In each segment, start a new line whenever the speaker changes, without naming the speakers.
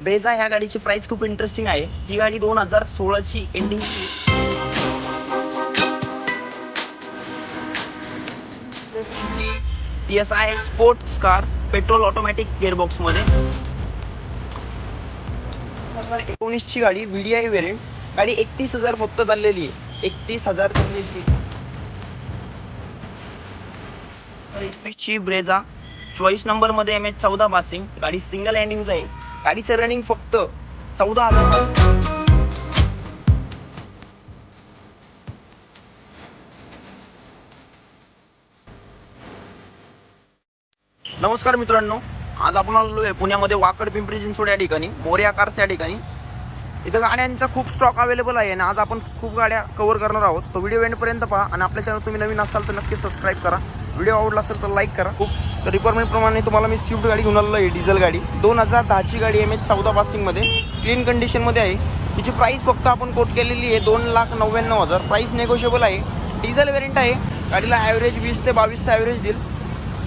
Brezza ह्या गाडीची price खूप इंटरेस्टिंग आहे. ही गाडी दोन हजार सोळाची ending T S I sports car petrol ऑटोमॅटिकमध्ये एकोणीसची गाडी व्ही डी आय गाडी एकतीस हजार फक्त चाललेली आहे. एकतीस हजार चाललेली ब्रेझा चोवीस नंबरमध्ये एम एच चौदा पासिंग गाडी सिंगल हँड यूज आहे. गाडीचं रनिंग फक्त चौदा हजार. नमस्कार मित्रांनो आज आपण आलो आहे पुण्यामध्ये वाकड पिंपरी चिंचवड या ठिकाणी मोर्या कार्स या ठिकाणी. इथं गाड्यांचा खूप स्टॉक अवेलेबल आहे आणि आज आपण खूप गाड्या कव्हर करणार आहोत. तो व्हिडिओ एंडपर्यंत पहा आणि आपल्या चॅनल तुम्ही नवीन असाल तर नक्की सबस्क्राईब करा. व्हिडिओ आवडला असेल तर लाईक करा. खूप रिक्वायरमेंटप्रमाणे तुम्हाला मी स्विफ्ट गाडी घेऊन आलो आहे डिझेल गाडी. दोन हजार दहाची गाडी एम एच चौदा पासिंगमध्ये क्लीन कंडिशनमध्ये आहे. तिची प्राईस फक्त आपण कोट केलेली आहे दोन लाख नव्याण्णव हजार. प्राईस नेगोशिएबल आहे. डिझेल वेरियंट आहे. गाडीला ॲव्हरेज वीस ते बावीसचा ॲव्हरेज देईल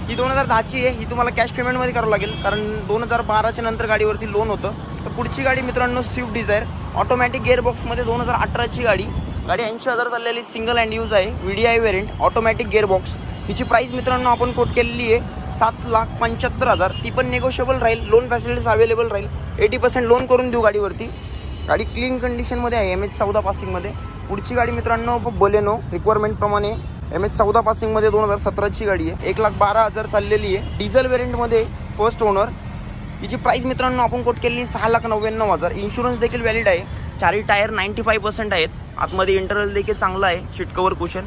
ही दोन हजार दहाची आहे. ही तुम्हाला कॅश पेमेंटमध्ये करावं लागेल. कारण दोन हजार बाराच्या नंतर गाडीवरती लोन होतं. तर पुढची गाडी मित्रांनो स्विफ्ट डिझायर ऑटोमॅटिक गेअरबॉक्समध्ये दोन हजार अठराची गाडी. गाडी ऐंशी हजार चाललेली सिंगल हँड यूज आहे. V D I variant automatic gearbox हिची प्राईस मित्रांनो आपण कोट केलेली आहे. सात लाख पंच्याहत्तर हजार. ती पण नेगोशिएबल राहील. लोन फॅसिलिटीज अवेलेबल राहील. एटी पर्सेंट लोन करून देऊ गाडीवरती. गाडी क्लीन कंडिशनमध्ये आहे. एम एच चौदा पासिंगमध्ये पुढची गाडी मित्रांनो बलेनो रिक्वायरमेंटप्रमाणे एम एच चौदा पासिंगमध्ये दोन हजार सतराची गाडी आहे. एक लाख बारा हजार चाललेली आहे. डिझेल वेरियंटमध्ये फर्स्ट ओनर हिची प्राईस मित्रांनो आपण कोट केलेली सहा लाख नव्याण्णव हजार. इन्शुरन्स देखील व्हॅलिड आहे. चारही टायर नाईन्टी फाईव्ह पर्सेंट आहेत. आतमध्ये इंटरव्हल देखील चांगला आहे. सीट कवर कुशन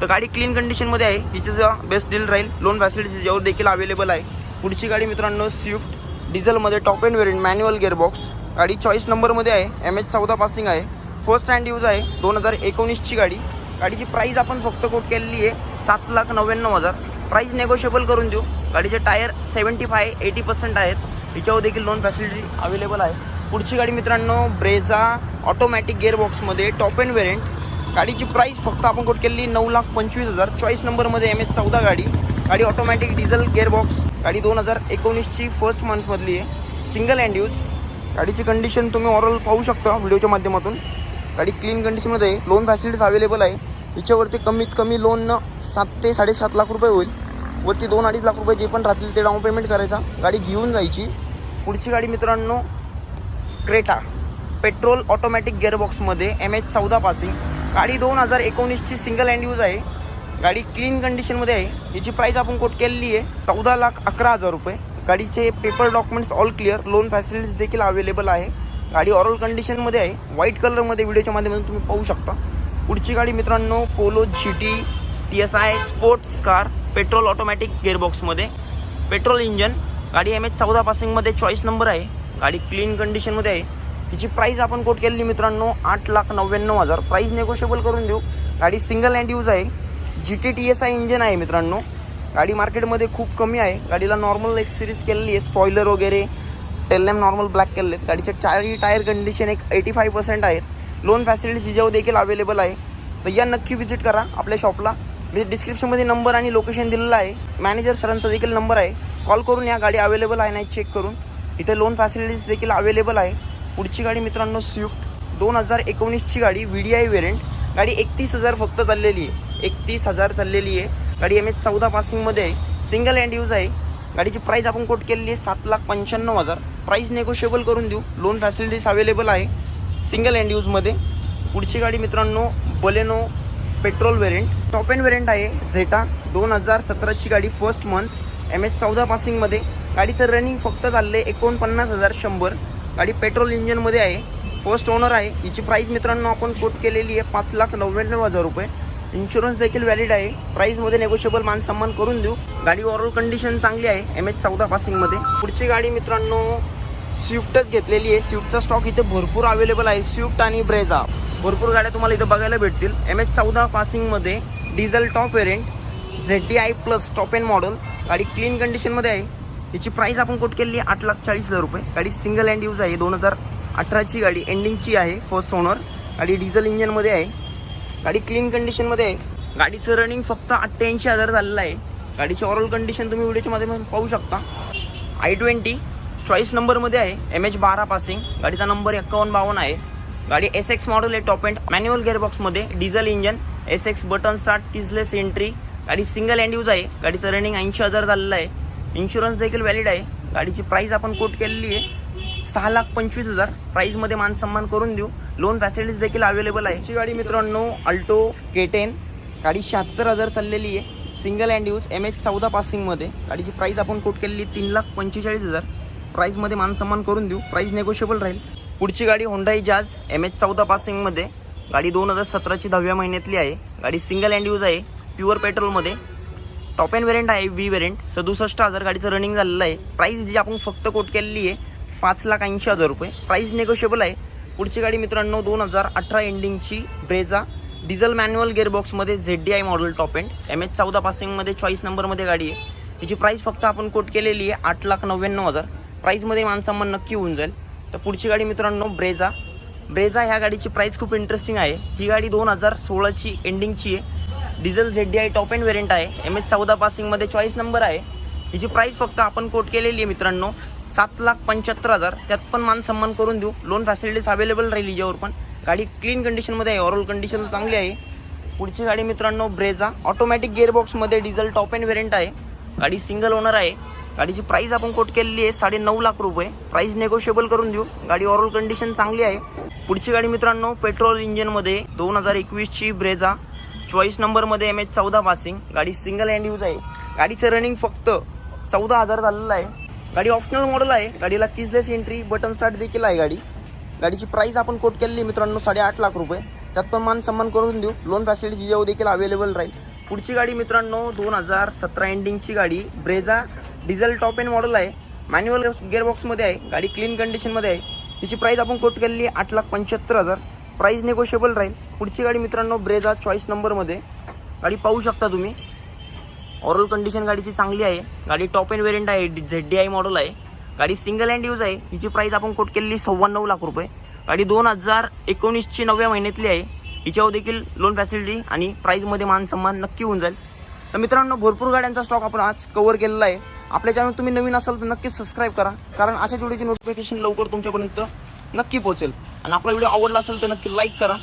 तर गाडी क्लीन कंडिशनमध्ये आहे. हिचं बेस्ट डील राहील. लोन फॅसिलिटीज यावर देखील अवेलेबल आहे. पुढची गाडी मित्रांनो स्विफ्ट डिझेलमध्ये top end variant manual gearbox गाडी चॉईस नंबरमध्ये आहे. एम एच चौदा पासिंग आहे. फर्स्ट हँड यूज आहे. दोन हजार एकोणीसची गाडी. गाडीची प्राईज आपण फक्त कोट केलेली आहे. सात लाख नव्याण्णव हजार. प्राईस नेगोशिएबल करून देऊ. गाडीचे tyre seventy five eighty percent आहेत. हिच्यावर देखील लोन फॅसिलिटी अवेलेबल आहे. पुढची गाडी मित्रांनो ब्रेझा ऑटोमॅटिक गिअरबॉक्समध्ये टॉप एंड वेरियंट गाडीची प्राईस फक्त आपण कोट केलेली नऊ लाख पंचवीस हजार. चॉईस नंबरमध्ये एम एच चौदा गाडी. गाडी ऑटोमॅटिक डिझेल गेअरबॉक्स गाडी दोन हजार एकोणीसची फर्स्ट मंथमधली आहे. सिंगल हँड यूज गाडीची कंडिशन तुम्ही ऑरल पाहू शकता व्हिडिओच्या माध्यमातून. गाडी क्लीन कंडिशनमध्ये आहे. लोन फॅसिलिटीज अवेलेबल आहे. हिच्यावरती कमीत कमी लोन सात ते साडेसात लाख रुपये होईल. वरती दोन अडीच लाख रुपये जे पण राहतील ते डाऊन पेमेंट करायचा. गाडी घेऊन जायची. पुढची गाडी मित्रांनो क्रेटा पेट्रोल ऑटोमॅटिक गेअरबॉक्समध्ये एम एच चौदा पासिंग गाडी दोन हजार एकोणीसची सिंगल हँड यूज आहे. गाडी क्लीन कंडिशनमध्ये आहे. याची प्राईस आपण कोट केलेली आहे. चौदा लाख अकरा हजार रुपये. गाडीचे paper documents all clear loan facilities देखील अवेलेबल आहे. गाडी ऑरल कंडिशनमध्ये आहे. व्हाईट कलरमध्ये व्हिडिओच्या माध्यमातून तुम्ही पाहू शकता. पुढची गाडी मित्रांनो Polo G T T S I sports car petrol automatic गिअरबॉक्समध्ये petrol engine गाडी एम एच चौदा पासिंगमध्ये चॉईस नंबर आहे. गाडी क्लीन कंडिशनमध्ये आहे. हिची प्राईस आपण कोट केलेली मित्रांनो आठ लाख नव्याण्णव हजार. प्राईस नेगोशिएबल करून देऊ. गाडी सिंगल हँड यूज आहे. G T T S I engine आहे मित्रांनो. गाडी मार्केटमध्ये खूप कमी आहे. गाडीला नॉर्मल एक सिरीज केलेली आहे. स्पॉयलर वगैरे. टेलनेम नॉर्मल ब्लॅक केलेले आहेत गाडीचे चारही टायर कंडिशन एक एटी फाय पर्सेंट आहेत. लोन फॅसिलिटीज हिच्यावर देखील अवेलेबल आहे. तर या नक्की व्हिजिट करा आपल्या शॉपला मी डिस्क्रिप्शनमध्ये नंबर आणि लोकेशन दिलेलं आहे. मॅनेजर सरांचा देखील नंबर आहे. कॉल करून या. गाडी अवेलेबल आहे नाही चेक करून. इथे लोन फॅसिलिटीज देखील अवेलेबल आहे. पुढची गाडी मित्रांनो स्विफ्ट. दोन हजार एकोणीसची गाडी व्ही डी आय वेरियंट गाडी एकतीस हजार फक्त चाललेली आहे. एकतीस हजार चाललेली आहे. गाडी एम एच चौदा पासिंगमध्ये आहे. सिंगल हँड यूज आहे. गाडीची प्राईस आपण कोट केलेली आहे सात लाख पंच्याण्णव हजार. प्राईस नेगोशिएबल करून देऊ. लोन फॅसिलिटीज अवेलेबल आहे. सिंगल हँड यूजमध्ये पुढची गाडी मित्रांनो Baleno petrol variant top end variant आहे झेटा दोन हजार सतराची गाडी फर्स्ट मंथ एम एच चौदा पासिंगमध्ये गाडीचं रनिंग फक्त चाललं आहे एकोणपन्नास हजार शंभर. गाडी पेट्रोल इंजनमध्ये आहे. फर्स्ट ओनर आहे. हिची प्राईस मित्रांनो आपण कोट केलेली आहे पाच लाख नव्याण्णव हजार रुपये. इन्शुरन्स देखील व्हॅलिड आहे. प्राईसमध्ये नेगोशिएबल मान सन्मान करून देऊ. गाडी ओव्हरऑल कंडिशन चांगली आहे. एम एच चौदा पासिंगमध्ये पुढची गाडी मित्रांनो स्विफ्टच घेतलेली आहे. स्विफ्टचा स्टॉक इथे भरपूर अवेलेबल आहे. स्विफ्ट आणि ब्रेझा भरपूर गाड्या तुम्हाला इथं बघायला भेटतील. एम एच चौदा पासिंगमध्ये diesel top variant Z D I plus top end model गाडी क्लीन कंडिशनमध्ये आहे. याची प्राईस आपण कोट केलेली आहे आठ लाख चाळीस हजार रुपये. गाडी सिंगल हँड यूज आहे. दोन हजार अठराची गाडी एंडिंगची आहे फर्स्ट ओनर गाडी डिझेल इंजनमध्ये आहे. गाडी क्लीन कंडिशनमध्ये आहे. गाडीचं रनिंग फक्त अठ्ठ्याऐंशी हजार झालेलं आहे. गाडीची ऑरऑल कंडिशन तुम्ही व्हिडिओच्या माध्यमातून पाहू शकता. आय ट्वेंटी चॉईस नंबरमध्ये आहे. एम एच बारा पासिंग गाडीचा नंबर एक्कावन्न बावन्न आहे. गाडी एस एक्स मॉडेल आहे top end manual गेअरबॉक्समध्ये diesel engine S X button start keyless entry गाडी सिंगल हँड यूज आहे. गाडीचं रनिंग ऐंशी हजार झालेलं आहे. इन्शुरन्स देखील व्हॅलिड आहे. गाडीची प्राईस आपण कोट केलेली आहे. सहा लाख पंचवीस हजार. प्राईजमध्ये मान सन्मान करून देऊ. लोन फॅसिलिटीज देखील अवेलेबल आहे. ही गाडी मित्रांनो अल्टो के टेन गाडी शहात्तर हजार चाललेली आहे. Single hand use M H चौदा पासिंगमध्ये गाडीची प्राईस आपण कोट केलेली तीन लाख पंचेचाळीस हजार. प्राईजमध्ये मान सन्मान करून देऊ. प्राईस नेगोशिएबल राहील. पुढची गाडी होंडाई जाज एम एच चौदा पासिंगमध्ये गाडी दोन हजार सतराची दहाव्या महिन्यातली आहे. गाडी सिंगल हँड यूज आहे. प्युअर पेट्रोलमध्ये टॉप एन वेरियंट आहे व्ही वेरियंट सदुसष्ट हजार गाडीचं रनिंग झालेलं आहे. प्राईस जी आपण फक्त कोट केलेली आहे पाच लाख ऐंशी हजार रुपये. प्राईस नेगोशिएबल आहे. पुढची गाडी मित्रांनो दोन हजार अठरा एंडिंगची Brezza diesel manual गेअरबॉक्समध्ये Z D I model top end M H चौदा पासिंगमध्ये चॉईस नंबरमध्ये गाडी आहे. तिची प्राईस फक्त आपण कोट केलेली आहे आठ लाख नव्याण्णव हजार. प्राईसमध्ये मानसन्मान नक्की होऊन जाईल. तर पुढची गाडी मित्रांनो ब्रेझा ब्रेझा ह्या गाडीची प्राईस खूप इंटरेस्टिंग आहे. ही गाडी दोन हजार सोळाची एंडिंगची आहे. Diesel Z D I top end variant आहे. एम एच चौदा पासिंगमध्ये चॉईस नंबर आहे. हिची प्राईस फक्त आपण कोट केलेली आहे मित्रांनो सात लाख पंच्याहत्तर हजार. त्यात पण मान सन्मान करून देऊ. लोन फॅसिलिटीज अवेलेबल राहील हिच्यावर पण. गाडी क्लीन कंडिशनमध्ये आहे ओव्हरऑल कंडिशन चांगली आहे. पुढची गाडी मित्रांनो ब्रेझा ऑटोमॅटिक गिअरबॉक्समध्ये डिझेल टॉप एंड वेरियंट आहे. गाडी सिंगल ओनर आहे. गाडीची प्राईस आपण कोट केलेली आहे साडे नऊ लाख रुपये. प्राईस नेगोशिएबल करून देऊ. गाडी ओव्हरऑल कंडिशन चांगली आहे. पुढची गाडी मित्रांनो पेट्रोल इंजिनमध्ये दोन हजार एकवीसची ब्रेझा चॉईस नंबरमध्ये एम एच चौदा पासिंग गाडी सिंगल हँड यूज आहे. गाडीचं रनिंग फक्त चौदा हजार झालेलं आहे. गाडी ऑप्शनल मॉडेल आहे. गाडीला किसलेस एंट्री बटन स्टार्ट देखील आहे गाडी. गाडीची प्राईस आपण कोट केलेली मित्रांनो साडेआठ लाख रुपये. त्यात पण मान सन्मान करून देऊ. लोन फॅसिलिटी जेव्हा देखील अवेलेबल राहील. पुढची गाडी मित्रांनो दोन हजार सतरा एंडिंगची गाडी. Brezza diesel top end model आहे. मॅन्युअल गेअरबॉक्समध्ये आहे. गाडी क्लीन कंडिशनमध्ये आहे. तिची प्राईस आपण कोट केलेली आठ लाख पंच्याहत्तर हजार. प्राईस नेगोशिएबल राहील. पुढची गाडी मित्रांनो ब्रेजा चॉईस नंबरमध्ये गाडी पाहू शकता तुम्ही. ओव्हरऑल कंडिशन गाडीची चांगली आहे. गाडी टॉप एंड वेरियंट आहे झेड डी आय मॉडेल आहे. गाडी सिंगल हँड यूज आहे. हिची प्राईस आपण कोट केलेली सव्वा नऊ लाख रुपये. गाडी दोन हजार एकोणीसची नवव्या महिन्यातली आहे. हिच्यावर देखील लोन फॅसिलिटी आणि प्राईजमध्ये मान सन्मान नक्की होऊन जाईल. तर मित्रांनो भरपूर गाड्यांचा स्टॉक आपण आज कव्हर केलेला आहे. आपल्या चॅनल तुम्ही नवीन असाल तर नक्कीच सबस्क्राईब करा. कारण अशा जोडीची नोटिफिकेशन लवकर तुमच्यापर्यंत नक्की पोहोचेल. आणि आपला व्हिडिओ आवडला असेल तर नक्की लाईक करा.